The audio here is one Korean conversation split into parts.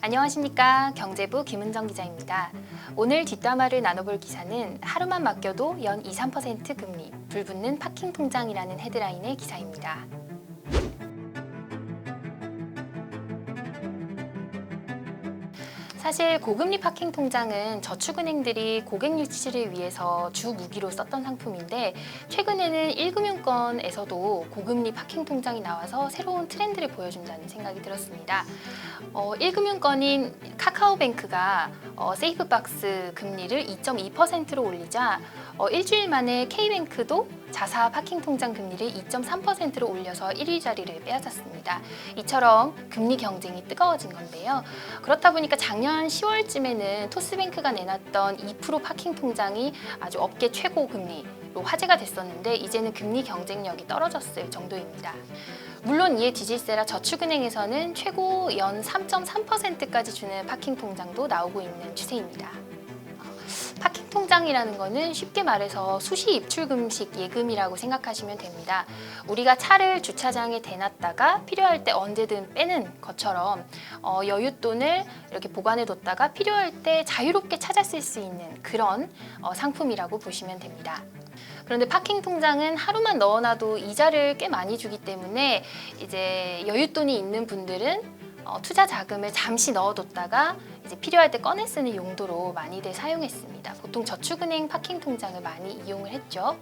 안녕하십니까 경제부 김은정 기자입니다. 오늘 뒷담화를 나눠볼 기사는 하루만 맡겨도 연 2, 3% 금리 불붙는 파킹 통장이라는 헤드라인의 기사입니다. 사실 고금리 파킹 통장은 저축은행들이 고객 유치를 위해서 주 무기로 썼던 상품인데 최근에는 1금융권에서도 고금리 파킹 통장이 나와서 새로운 트렌드를 보여준다는 생각이 들었습니다. 어, 1금융권인 카카오뱅크가 어, 세이프박스 금리를 2.2%로 올리자 어, 일주일 만에 K뱅크도 자사 파킹 통장 금리를 2.3%로 올려서 1위 자리를 빼앗았습니다. 이처럼 금리 경쟁이 뜨거워진 건데요. 그렇다 보니까 작년 10월쯤에는 토스뱅크가 내놨던 2% 파킹 통장이 아주 업계 최고 금리로 화제가 됐었는데 이제는 금리 경쟁력이 떨어졌을 정도입니다. 물론 이에 뒤질세라 저축은행에서는 최고 연 3.3%까지 주는 파킹 통장도 나오고 있는 추세입니다. 파킹 통장이라는 거는 쉽게 말해서 수시 입출 금식 예금이라고 생각하시면 됩니다. 우리가 차를 주차장에 대놨다가 필요할 때 언제든 빼는 것처럼 어, 여윳돈을 이렇게 보관해 뒀다가 필요할 때 자유롭게 찾아 쓸 수 있는 그런 어, 상품이라고 보시면 됩니다. 그런데 파킹 통장은 하루만 넣어놔도 이자를 꽤 많이 주기 때문에 이제 여윳돈이 있는 분들은 어, 투자 자금을 잠시 넣어뒀다가 이제 필요할 때 꺼내 쓰는 용도로 많이들 사용했습니다. 보통 저축은행 파킹 통장을 많이 이용을 했죠.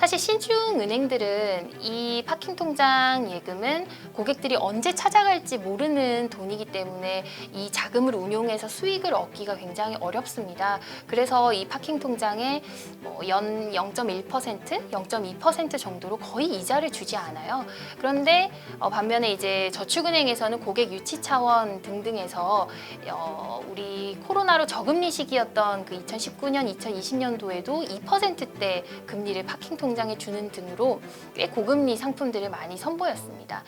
사실 신중 은행들은 이 파킹 통장 예금은 고객들이 언제 찾아갈지 모르는 돈이기 때문에 이 자금을 운용해서 수익을 얻기가 굉장히 어렵습니다. 그래서 이 파킹 통장에 뭐 연 0.1%, 0.2% 정도로 거의 이자를 주지 않아요. 그런데 어, 반면에 이제 저축은행에서는 고객 유치 차원 등등에서 어, 우리 코로나로 저금리 시기였던 그 2019년, 2020년도에도 2%대 금리를 파킹 통장 에 주는 등으로 꽤 고금리 상품들을 많이 선보였습니다.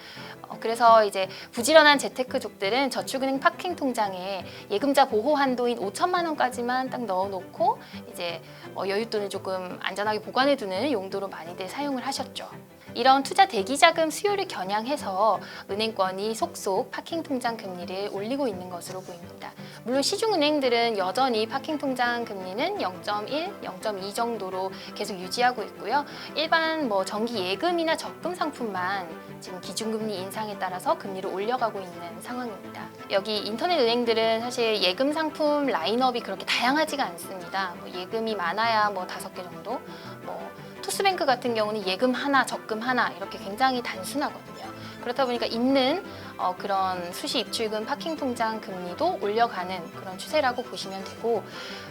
어, 그래서 이제 부지런한 재테크족들은 저축은행 파킹 통장에 예금자 보호 한도인 5천만 원까지만 딱 넣어놓고 이제 어, 여윳돈을 조금 안전하게 보관해두는 용도로 많이들 사용을 하셨죠. 이런 투자 대기 자금 수요를 겨냥해서 은행권이 속속 파킹 통장 금리를 올리고 있는 것으로 보입니다. 물론 시중 은행들은 여전히 파킹 통장 금리는 0.1, 0.2 정도로 계속 유지하고 있고요. 일반 뭐 정기 예금이나 적금 상품만 지금 기준금리 인상에 따라서 금리를 올려가고 있는 상황입니다. 여기 인터넷 은행들은 사실 예금 상품 라인업이 그렇게 다양하지가 않습니다. 뭐 예금이 많아야 뭐 다섯 개 정도, 뭐 토스뱅크 같은 경우는 예금 하나, 적금 하나 이렇게 굉장히 단순하거든요. 그렇다 보니까 있는 어, 그런 수시 입출금 파킹 통장 금리도 올려가는 그런 추세라고 보시면 되고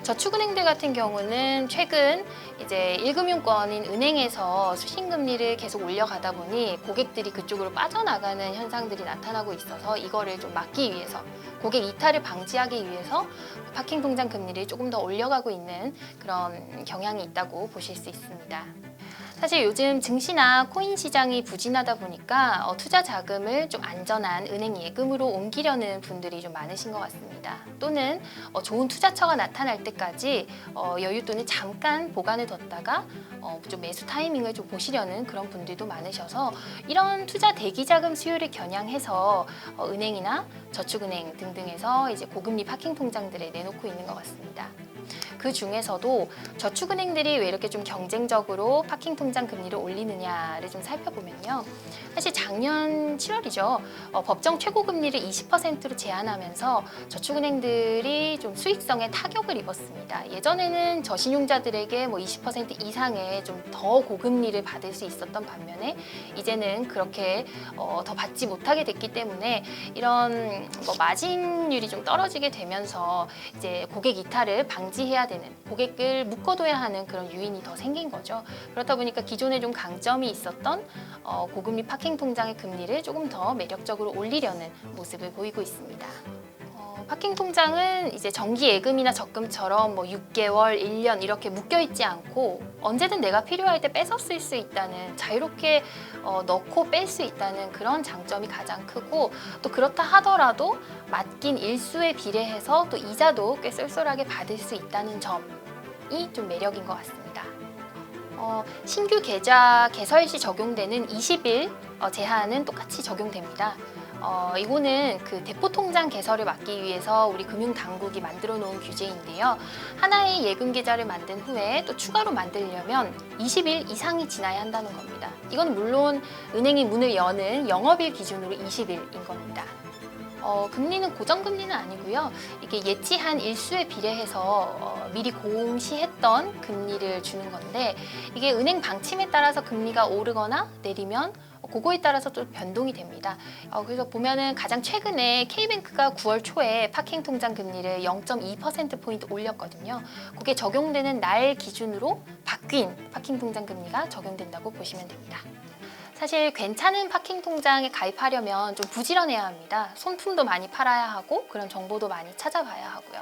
저축은행들 같은 경우는 최근 이제 1금융권인 은행에서 수신 금리를 계속 올려가다 보니 고객들이 그쪽으로 빠져나가는 현상들이 나타나고 있어서 이거를 좀 막기 위해서 고객 이탈을 방지하기 위해서 파킹 통장 금리를 조금 더 올려가고 있는 그런 경향이 있다고 보실 수 있습니다. 사실 요즘 증시나 코인 시장이 부진하다 보니까 어, 투자 자금을 좀 안전한 은행 예금으로 옮기려는 분들이 좀 많으신 것 같습니다. 또는 어, 좋은 투자처가 나타날 때까지 어, 여윳돈을 잠깐 보관해 뒀다가 어, 좀 매수 타이밍을 좀 보시려는 그런 분들도 많으셔서 이런 투자 대기 자금 수요를 겨냥해서 어, 은행이나 저축은행 등등에서 이제 고금리 파킹 통장들을 내놓고 있는 것 같습니다. 그 중에서도 저축은행들이 왜 이렇게 좀 경쟁적으로 파킹 통장 금리를 올리느냐를 좀 살펴보면요. 사실 작년 7월이죠. 어, 법정 최고 금리를 20%로 제한하면서 저축은행들이 좀 수익성에 타격을 입었습니다. 예전에는 저신용자들에게 뭐 20% 이상의 좀 더 고금리를 받을 수 있었던 반면에 이제는 그렇게 어, 더 받지 못하게 됐기 때문에 이런 뭐 마진율이 좀 떨어지게 되면서 이제 고객 이탈을 방지해야 되는 고객을 묶어둬야 하는 그런 유인이 더 생긴 거죠. 그렇다 보니까 기존에 좀 강점이 있었던 어, 고금리 파킹 통장의 금리를 조금 더 매력적으로 올리려는 모습을 보이고 있습니다. 어, 파킹 통장은 이제 정기 예금이나 적금처럼 뭐 6개월, 1년 이렇게 묶여 있지 않고 언제든 내가 필요할 때 뺏어 쓸수 있다는 자유롭게 어, 넣고 뺄 수 있다는 그런 장점이 가장 크고 또 그렇다 하더라도 맡긴 일수에 비례해서 또 이자도 꽤 쏠쏠하게 받을 수 있다는 점이 좀 매력인 것 같습니다. 어, 신규 계좌 개설 시 적용되는 20일 어, 제한은 똑같이 적용됩니다. 어, 이거는 그 대포 통장 개설을 막기 위해서 우리 금융 당국이 만들어 놓은 규제인데요. 하나의 예금 계좌를 만든 후에 또 추가로 만들려면 20일 이상이 지나야 한다는 겁니다. 이건 물론 은행이 문을 여는 영업일 기준으로 20일인 겁니다. 어, 금리는 고정금리는 아니고요. 이게 예치한 일수에 비례해서 어, 미리 공시했던 금리를 주는 건데 이게 은행 방침에 따라서 금리가 오르거나 내리면 그거에 따라서 또 변동이 됩니다. 어, 그래서 보면은 가장 최근에 K뱅크가 9월 초에 파킹 통장 금리를 0.2%포인트 올렸거든요. 그게 적용되는 날 기준으로 바뀐 파킹 통장 금리가 적용된다고 보시면 됩니다. 사실 괜찮은 파킹 통장에 가입하려면 좀 부지런해야 합니다. 손품도 많이 팔아야 하고 그런 정보도 많이 찾아봐야 하고요.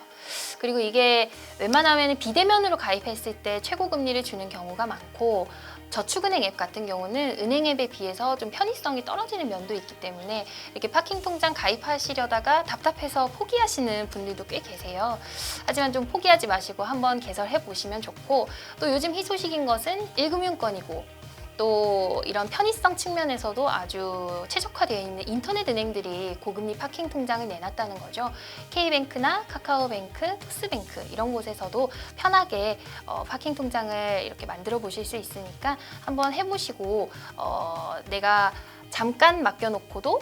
그리고 이게 웬만하면 비대면으로 가입했을 때 최고 금리를 주는 경우가 많고 저축은행 앱 같은 경우는 은행 앱에 비해서 좀 편의성이 떨어지는 면도 있기 때문에 이렇게 파킹 통장 가입하시려다가 답답해서 포기하시는 분들도 꽤 계세요. 하지만 좀 포기하지 마시고 한번 개설해 보시면 좋고 또 요즘 희소식인 것은 1금융권이고 또 이런 편의성 측면에서도 아주 최적화되어 있는 인터넷 은행들이 고금리 파킹 통장을 내놨다는 거죠. K뱅크나 카카오뱅크, 토스뱅크 이런 곳에서도 편하게 어, 파킹 통장을 이렇게 만들어 보실 수 있으니까 한번 해보시고 어, 내가 잠깐 맡겨놓고도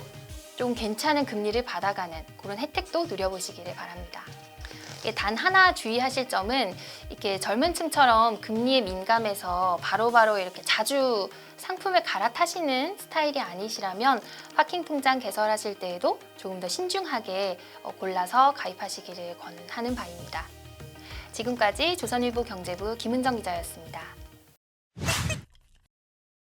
좀 괜찮은 금리를 받아가는 그런 혜택도 누려보시기를 바랍니다. 이게 단 하나 주의하실 점은 이렇게 젊은 층처럼 금리에 민감해서 바로 바로 이렇게 자주 상품을 갈아타시는 스타일이 아니시라면 파킹 통장 개설하실 때에도 조금 더 신중하게 어, 골라서 가입하시기를 권하는 바입니다. 지금까지 조선일보 경제부 김은정 기자였습니다.